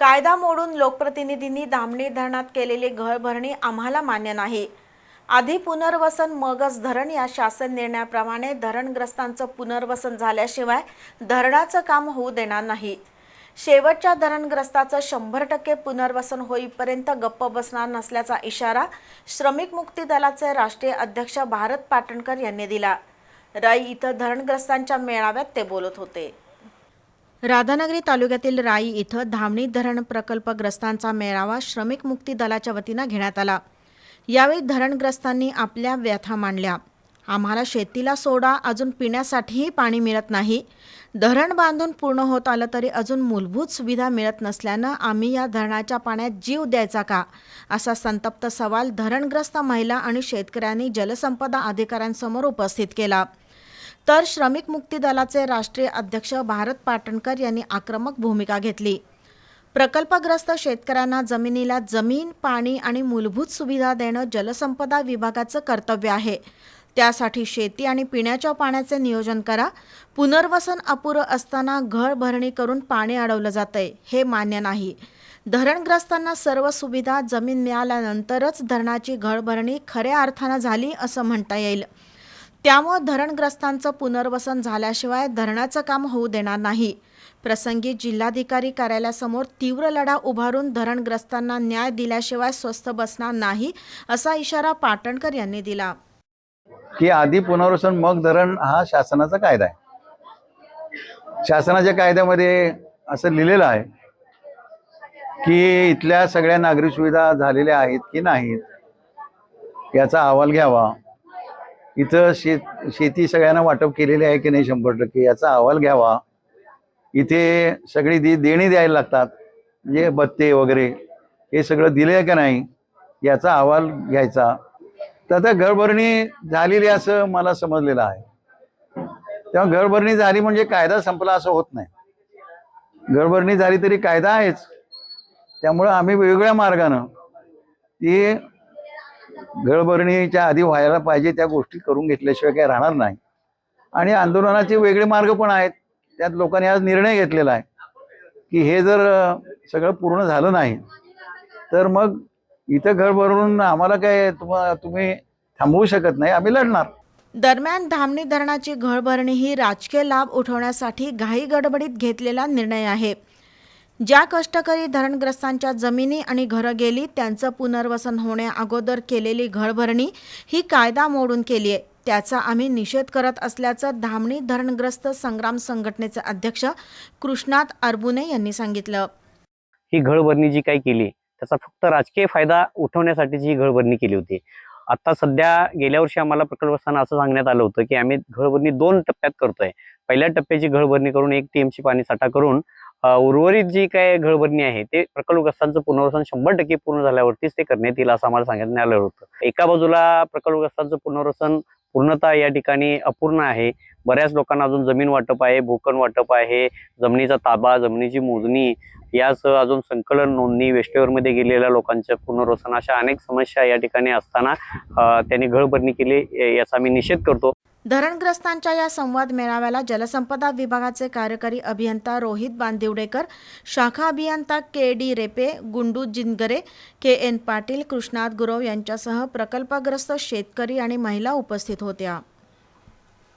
कायदा मोडून लोकप्रतिनिधींनी धामणी धरणात केलेली घरभरणी आम्हाला मान्य नाही. आधी पुनर्वसन मगच धरण या शासन निर्णयाप्रमाणे धरणग्रस्तांचं पुनर्वसन झाल्याशिवाय धरणाचं काम होऊ देणार नाही. शेवटच्या धरणग्रस्ताचं शंभर टक्के पुनर्वसन होईपर्यंत गप्प बसणार नसल्याचा इशारा श्रमिक मुक्ती दलाचे राष्ट्रीय अध्यक्ष भारत पाटणकर यांनी दिला. राई इथं धरणग्रस्तांच्या मेळाव्यात ते बोलत होते. राधानगरी तालुक्यातील राई इथं धामणी धरण प्रकल्पग्रस्तांचा मेळावा श्रमिक मुक्ती दलाच्या वतीनं घेण्यात आला. यावेळी धरणग्रस्तांनी आपल्या व्यथा मांडल्या. आम्हाला शेतीला सोडा अजून पिण्यासाठीही पाणी मिळत नाही. धरण बांधून पूर्ण होत आलं तरी अजून मूलभूत सुविधा मिळत नसल्यानं आम्ही या धरणाच्या पाण्यात जीव द्यायचा का? असा संतप्त सवाल धरणग्रस्त महिला आणि शेतकऱ्यांनी जलसंपदा अधिकाऱ्यांसमोर उपस्थित केला. तर श्रमिक मुक्ती दलाचे राष्ट्रीय अध्यक्ष भारत पाटणकर यांनी आक्रमक भूमिका घेतली. प्रकल्पग्रस्त शेतकऱ्यांना जमिनीला जमीन पाणी आणि मूलभूत सुविधा देणं जलसंपदा विभागाचं कर्तव्य आहे. त्यासाठी शेती आणि पिण्याच्या पाण्याचे नियोजन करा. पुनर्वसन अपुरं असताना घर भरणी करून पाणी अडवलं जातंय हे मान्य नाही. धरणग्रस्तांना सर्व सुविधा जमीन मिळाल्यानंतरच धरणाची घरभरणी खऱ्या अर्थानं झाली असं म्हणता येईल. त्यामुळं धरणग्रस्तांचं पुनर्वसन झाल्याशिवाय धरणाचं काम होऊ देणार नाही. प्रसंगी जिल्हाधिकारी कार्यालयासमोर तीव्र लढा उभारून धरणग्रस्तांना न्याय दिल्याशिवाय स्वस्थ बसणार नाही असा इशारा पाटणकर यांनी दिला. की आधी पुनर्वसन मग धरण हा शासनाचा कायदा आहे. शासनाच्या कायद्यामध्ये असं लिहिलेलं आहे की इथल्या सगळ्या नागरिक सुविधा झालेल्या आहेत की नाहीत याचा अहवाल घ्यावा. इथं शेत शेती सगळ्यांना वाटप केलेली आहे की नाही शंभर टक्के याचा अहवाल घ्यावा. इथे सगळी दे देणी द्यायला लागतात म्हणजे बत्ते वगैरे हे सगळं दिलं आहे का नाही याचा अहवाल घ्यायचा. तर आता घरभरणी झालेली असं मला समजलेलं आहे. तेव्हा घरभरणी झाली म्हणजे कायदा संपला असं होत नाही. घरभरणी झाली तरी कायदा आहेच. त्यामुळं आम्ही वेगवेगळ्या मार्गानं ती घरभरणीच्या आधी व्हायला पाहिजे त्या गोष्टी करून घेतल्याशिवाय काही राहणार नाही. आणि आंदोलनाचे वेगळे मार्ग पण आहेत. त्यात लोकांनी आज निर्णय घेतलेला आहे की हे जर सगळं पूर्ण झालं नाही तर मग इथं घर आम्हाला काय तुम्हा तुम्ही थांबवू शकत नाही आम्ही लढणार. दरम्यान धामणी धरणाची घळभरणी ही राजकीय लाभ उठवण्यासाठी घाई गडबडीत घेतलेला निर्णय आहे. ज्या कष्टकरी धरणग्रस्तांच्या जमिनी आणि घरं गेली त्यांचं पुनर्वसन होण्याअगोदर केलेली घरभरणी ही कायदा मोडून केली आहे त्याचा आम्ही निषेध करत असल्याचं धामणी धरणग्रस्त संग्राम संघटनेचे अध्यक्ष कृष्णात अरबुने यांनी सांगितलं. ही घळभरणी जी काही केली त्याचा फक्त राजकीय फायदा उठवण्यासाठीची ही घळभरणी केली होती. आता सध्या गेल्या वर्षी आम्हाला प्रकल्प असताना असं सांगण्यात आलं होतं की आम्ही घळभरणी दोन टप्प्यात करतोय. पहिल्या टप्प्याची घळभरणी करून एक टीएमची पाणी साठा करून उर्वरित जी काय घळभरणी आहे ते प्रकल्पग्रस्तांचं पुनर्वसन शंभर टक्के पूर्ण झाल्यावरतीच ते करण्यात येईल असं आम्हाला सांगण्यात आलं होतं. एका बाजूला प्रकल्पग्रस्तांचं पुनर्वसन पूर्णतः या ठिकाणी अपूर्ण आहे. बऱ्याच लोकांना अजून जमीन वाटप आहे भूकण वाटप आहे जमिनीचा ताबा जमिनीची मोजणी यासह अजून संकलन नोंदणी वेस्टेवरमध्ये गेलेल्या लोकांच्या पुनर्वसन अशा अनेक समस्या या ठिकाणी असताना त्यांनी घळभरणी केली याचा आम्ही निषेध करतो. धरणग्रस्तांच्या या संवाद मेळाव्याला जलसंपदा विभागाचे कार्यकारी अभियंता रोहित बांदिवडेकर शाखा अभियंता K D Repe Gundu Jingare K N Patil Krishnat Gurav यांच्यासह प्रकल्पग्रस्त शेतकरी आणि महिला उपस्थित होत्या.